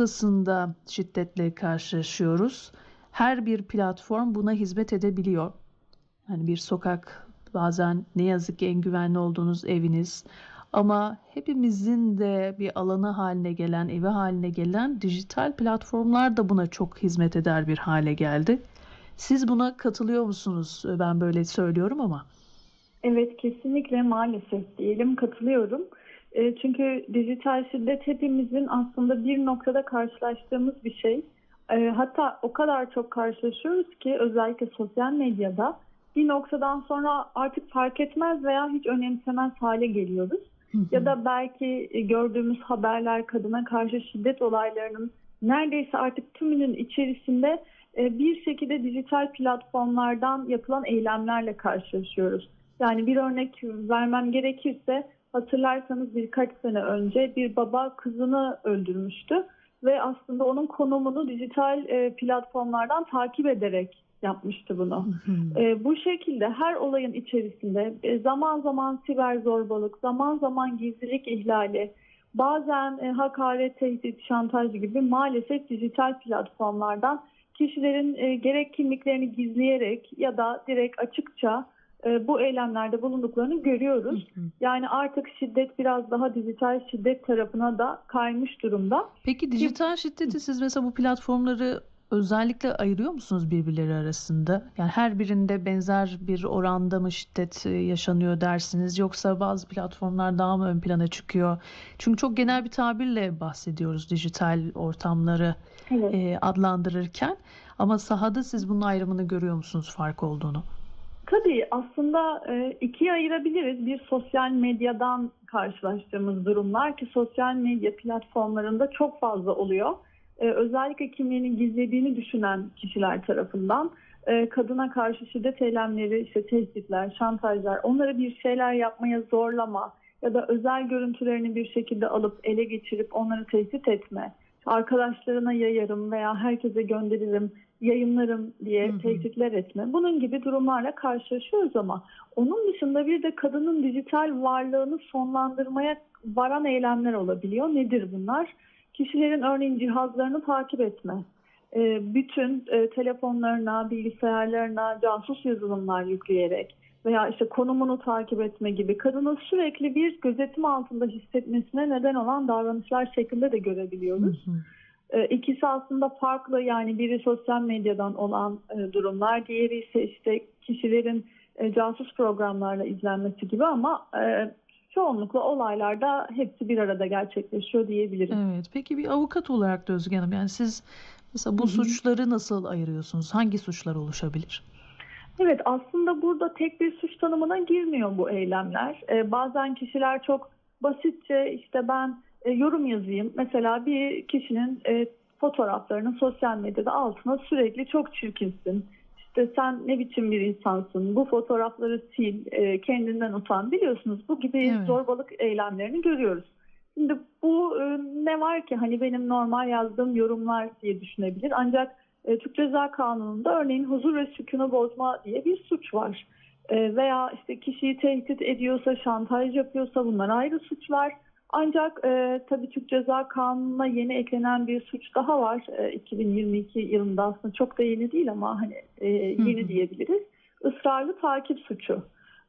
noktasında şiddetle karşılaşıyoruz. Her bir platform buna hizmet edebiliyor. Yani bir sokak bazen ne yazık ki en güvenli olduğunuz eviniz ama hepimizin de bir alanı haline gelen, evi haline gelen dijital platformlar da buna çok hizmet eder bir hale geldi. Siz buna katılıyor musunuz? Ben böyle söylüyorum ama. Evet kesinlikle maalesef diyelim katılıyorum. E, çünkü dijital şiddet hepimizin aslında bir noktada karşılaştığımız bir şey. E, hatta o kadar çok karşılaşıyoruz ki özellikle sosyal medyada bir noktadan sonra artık fark etmez veya hiç önemsemez hale geliyoruz. Ya da belki gördüğümüz haberler kadına karşı şiddet olaylarının neredeyse artık tümünün içerisinde e, bir şekilde dijital platformlardan yapılan eylemlerle karşılaşıyoruz. Yani bir örnek vermem gerekirse hatırlarsanız birkaç sene önce bir baba kızını öldürmüştü ve aslında onun konumunu dijital e, platformlardan takip ederek yapmıştı bunu. E, bu şekilde her olayın içerisinde e, zaman zaman siber zorbalık, zaman zaman gizlilik ihlali, bazen e, hakaret, tehdit, şantaj gibi maalesef dijital platformlardan kişilerin e, gerek kimliklerini gizleyerek ya da direkt açıkça e, bu eylemlerde bulunduklarını görüyoruz. Yani artık şiddet biraz daha dijital şiddet tarafına da kaymış durumda. Peki dijital şiddeti siz mesela bu platformları özellikle ayırıyor musunuz birbirleri arasında? Yani her birinde benzer bir oranda mı şiddet e, yaşanıyor dersiniz yoksa bazı platformlar daha mı ön plana çıkıyor? Çünkü çok genel bir tabirle bahsediyoruz dijital ortamları evet. e, adlandırırken ama sahada siz bunun ayrımını görüyor musunuz fark olduğunu? Tabii aslında e, ikiye ayırabiliriz. Bir sosyal medyadan karşılaştığımız durumlar ki sosyal medya platformlarında çok fazla oluyor. E, özellikle kimliğini gizlediğini düşünen kişiler tarafından e, kadına karşı şiddet eylemleri, işte tehditler, şantajlar, onları bir şeyler yapmaya zorlama ya da özel görüntülerini bir şekilde alıp ele geçirip onları tehdit etme, arkadaşlarına yayarım veya herkese gönderirim yayınlarım diye hı hı. tehditler etme. Bunun gibi durumlarla karşılaşıyoruz ama onun dışında bir de kadının dijital varlığını sonlandırmaya varan eylemler olabiliyor. Nedir bunlar? Kişilerin örneğin cihazlarını takip etme. E, bütün e, telefonlarına, bilgisayarlarına casus yazılımlar yükleyerek veya işte konumunu takip etme gibi kadının sürekli bir gözetim altında hissetmesine neden olan davranışlar şeklinde de görebiliyoruz. Hı hı. E, ikisi aslında farklı yani biri sosyal medyadan olan e, durumlar, diğeri ise işte kişilerin e, casus programlarla izlenmesi gibi ama çoğunlukla olaylarda hepsi bir arada gerçekleşiyor diyebilirim. Evet. Peki bir avukat olarak da Özge Hanım yani siz mesela bu Hı-hı. suçları nasıl ayırıyorsunuz? Hangi suçlar oluşabilir? Evet aslında burada tek bir suç tanımına girmiyor bu eylemler. Ee, bazen kişiler çok basitçe işte ben e, yorum yazayım. Mesela bir kişinin e, fotoğraflarının sosyal medyada altına sürekli çok çirkinsin. İşte sen ne biçim bir insansın, bu fotoğrafları sil, e, kendinden utan. Biliyorsunuz bu gibi evet. zorbalık eylemlerini görüyoruz. Şimdi bu e, ne var ki hani benim normal yazdığım yorumlar diye düşünebilir. Ancak e, Türk Ceza Kanunu'nda örneğin huzur ve sükunu bozma diye bir suç var. E, veya işte kişiyi tehdit ediyorsa, şantaj yapıyorsa bunlar ayrı suçlar. Ancak e, tabii Türk Ceza Kanunu'na yeni eklenen bir suç daha var. E, 2022 yılında aslında çok da yeni değil ama hani e, yeni diyebiliriz. Israrlı takip suçu.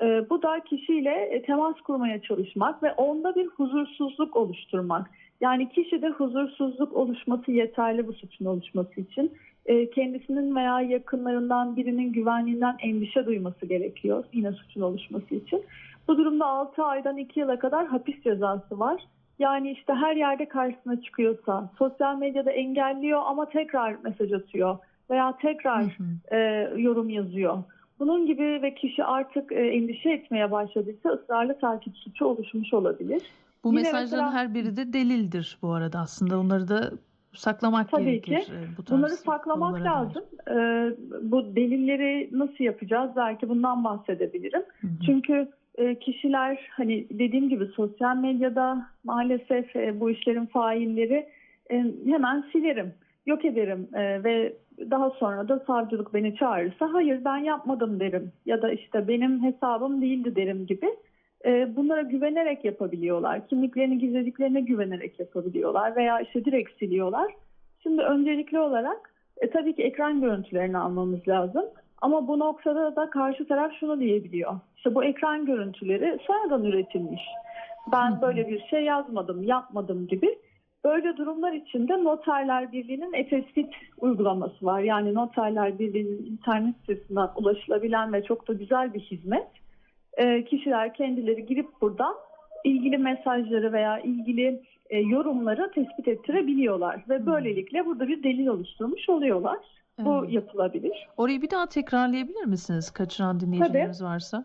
E, bu da kişiyle e, temas kurmaya çalışmak ve onda bir huzursuzluk oluşturmak. Yani kişide huzursuzluk oluşması yeterli bu suçun oluşması için. E, kendisinin veya yakınlarından birinin güvenliğinden endişe duyması gerekiyor yine suçun oluşması için. Bu durumda 6 aydan 2 yıla kadar hapis cezası var. Yani işte her yerde karşısına çıkıyorsa, sosyal medyada engelliyor ama tekrar mesaj atıyor veya tekrar hı hı. E, yorum yazıyor. Bunun gibi ve kişi artık e, endişe etmeye başladıysa ısrarlı takip suçu oluşmuş olabilir. Bu Yine mesajların mesela, her biri de delildir bu arada aslında onları da saklamak tabii gerekir. Ki. E, bu tarz Bunları saklamak lazım. Ee, bu delilleri nasıl yapacağız? Belki bundan bahsedebilirim. Hı hı. Çünkü e, kişiler hani dediğim gibi sosyal medyada maalesef e, bu işlerin failleri e, hemen silerim, yok ederim ve daha sonra da savcılık beni çağırırsa hayır ben yapmadım derim ya da işte benim hesabım değildi derim gibi e, bunlara güvenerek yapabiliyorlar. Kimliklerini gizlediklerine güvenerek yapabiliyorlar veya işte direkt siliyorlar. Şimdi öncelikli olarak e, tabii ki ekran görüntülerini almamız lazım. Ama bu noktada da karşı taraf şunu diyebiliyor. İşte bu ekran görüntüleri sonradan üretilmiş. Ben böyle bir şey yazmadım, yapmadım gibi. Böyle durumlar içinde Noterler Birliği'nin e-tespit uygulaması var. Yani Noterler Birliği'nin internet sitesinden ulaşılabilen ve çok da güzel bir hizmet. Ee, kişiler kendileri girip buradan ilgili mesajları veya ilgili e, yorumları tespit ettirebiliyorlar. Ve Hı. böylelikle burada bir delil oluşturmuş oluyorlar. Bu Evet. yapılabilir. Orayı bir daha tekrarlayabilir misiniz? Kaçıran dinleyicilerimiz varsa.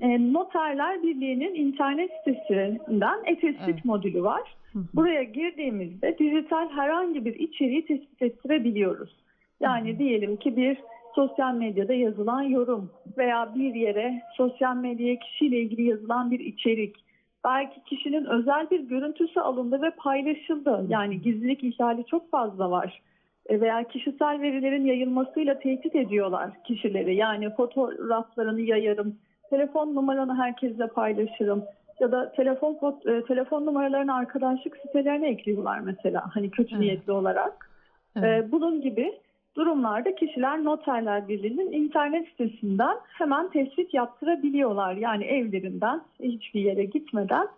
E, Noterler Birliği'nin internet sitesinden e-tespit Evet. modülü var. Hı hı. Buraya girdiğimizde dijital herhangi bir içeriği tespit ettirebiliyoruz. Yani Hı hı. diyelim ki bir sosyal medyada yazılan yorum veya bir yere sosyal medyaya kişiyle ilgili yazılan bir içerik. Belki kişinin özel bir görüntüsü alındı ve paylaşıldı. Yani gizlilik ihlali çok fazla var. E, Veya kişisel verilerin yayılmasıyla tehdit ediyorlar kişileri. Yani fotoğraflarını yayarım, telefon numaranı herkesle paylaşırım ya da telefon e, telefon numaralarını arkadaşlık sitelerine ekliyorlar mesela hani kötü Evet. niyetli olarak. Evet. Ee, bunun gibi durumlarda kişiler Noterler Birliği'nin internet sitesinden hemen tespit yaptırabiliyorlar. Yani evlerinden hiçbir yere gitmeden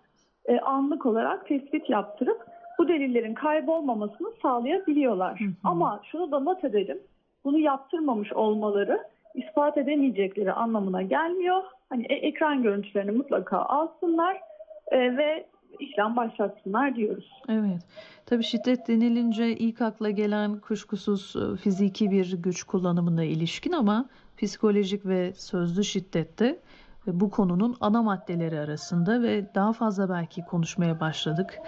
e, anlık olarak tespit yaptırıp bu delillerin kaybolmamasını sağlayabiliyorlar. Hı hı. Ama şunu da not edelim. Bunu yaptırmamış olmaları ispat edemeyecekleri anlamına gelmiyor. Hani e- ekran görüntülerini mutlaka alsınlar e, ve işlem başlatsınlar diyoruz. Evet. Tabii şiddet denilince ilk akla gelen kuşkusuz e, fiziki bir güç kullanımına ilişkin ama psikolojik ve sözlü şiddette ve bu konunun ana maddeleri arasında ve daha fazla belki konuşmaya başladık.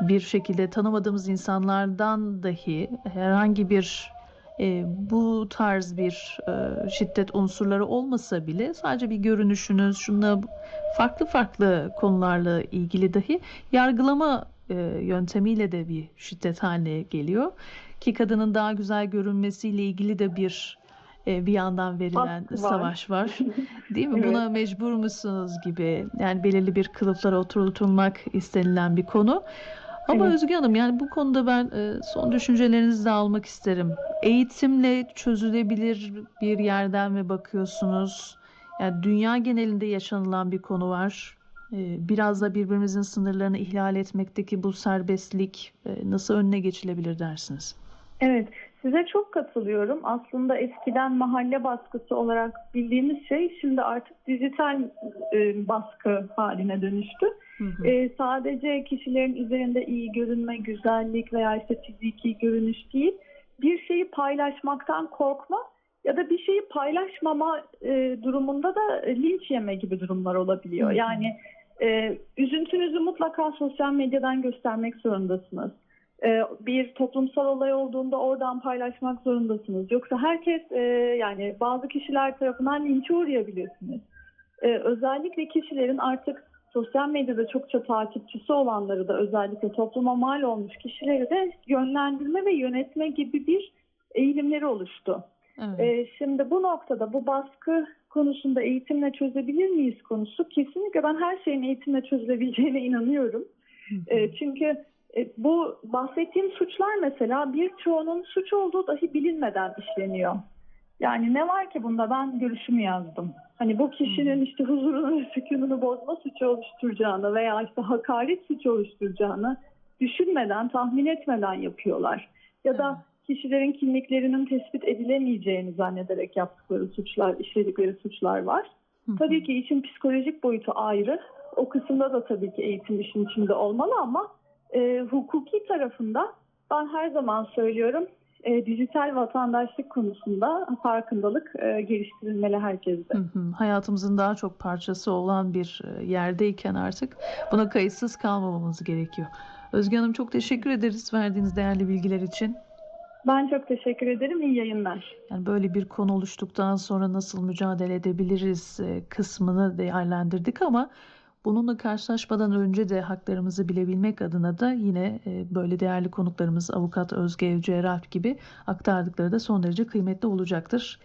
Bir şekilde tanımadığımız insanlardan dahi herhangi bir e, bu tarz bir e, şiddet unsurları olmasa bile sadece bir görünüşünüz, şunla farklı farklı konularla ilgili dahi yargılama e, yöntemiyle de bir şiddet haline geliyor. Ki kadının daha güzel görünmesiyle ilgili de bir e, bir yandan verilen var. savaş var. Değil mi? Evet. Buna mecbur musunuz gibi yani belirli bir kılıflara oturtulmak istenilen bir konu. Ama Evet. Özge Hanım yani bu konuda ben e, son düşüncelerinizi de almak isterim. Eğitimle çözülebilir bir yerden mi bakıyorsunuz? Yani dünya genelinde yaşanılan bir konu var. E, Biraz da birbirimizin sınırlarını ihlal etmekteki bu serbestlik e, nasıl önüne geçilebilir dersiniz? Evet, size çok katılıyorum. Aslında eskiden mahalle baskısı olarak bildiğimiz şey şimdi artık dijital baskı haline dönüştü. Hı hı. E, sadece kişilerin üzerinde iyi görünme, güzellik veya işte fiziki görünüş değil, bir şeyi paylaşmaktan korkma ya da bir şeyi paylaşmama e, durumunda da e, linç yeme gibi durumlar olabiliyor. Hı hı. Yani e, üzüntünüzü mutlaka sosyal medyadan göstermek zorundasınız. E, bir toplumsal olay olduğunda oradan paylaşmak zorundasınız. Yoksa herkes e, yani bazı kişiler tarafından linçe uğrayabilirsiniz. E, özellikle kişilerin artık sosyal medyada çokça takipçisi olanları da özellikle topluma mal olmuş kişileri de yönlendirme ve yönetme gibi bir eğilimleri oluştu. Evet. Ee, şimdi bu noktada bu baskı konusunda eğitimle çözebilir miyiz konusu kesinlikle ben her şeyin eğitimle çözülebileceğine inanıyorum. Ee, çünkü e, bu bahsettiğim suçlar mesela birçoğunun suç olduğu dahi bilinmeden işleniyor. Yani ne var ki bunda ben görüşümü yazdım. Hani bu kişinin işte huzurunu ve sükununu bozma suçu oluşturacağını veya işte hakaret suçu oluşturacağını düşünmeden, tahmin etmeden yapıyorlar. Ya da kişilerin kimliklerinin tespit edilemeyeceğini zannederek yaptıkları suçlar, işledikleri suçlar var. Tabii ki işin psikolojik boyutu ayrı. O kısımda da tabii ki eğitim işin içinde olmalı ama e, hukuki tarafında ben her zaman söylüyorum e, dijital vatandaşlık konusunda farkındalık e, geliştirilmeli herkeste. Hı hı. Hayatımızın daha çok parçası olan bir e, yerdeyken artık buna kayıtsız kalmamamız gerekiyor. Özge Hanım çok teşekkür ederiz verdiğiniz değerli bilgiler için. Ben çok teşekkür ederim. İyi yayınlar. Yani böyle bir konu oluştuktan sonra nasıl mücadele edebiliriz e, kısmını değerlendirdik ama bununla karşılaşmadan önce de haklarımızı bilebilmek adına da yine e, böyle değerli konuklarımız avukat Özge Evci Eralp gibi aktardıkları da son derece kıymetli olacaktır.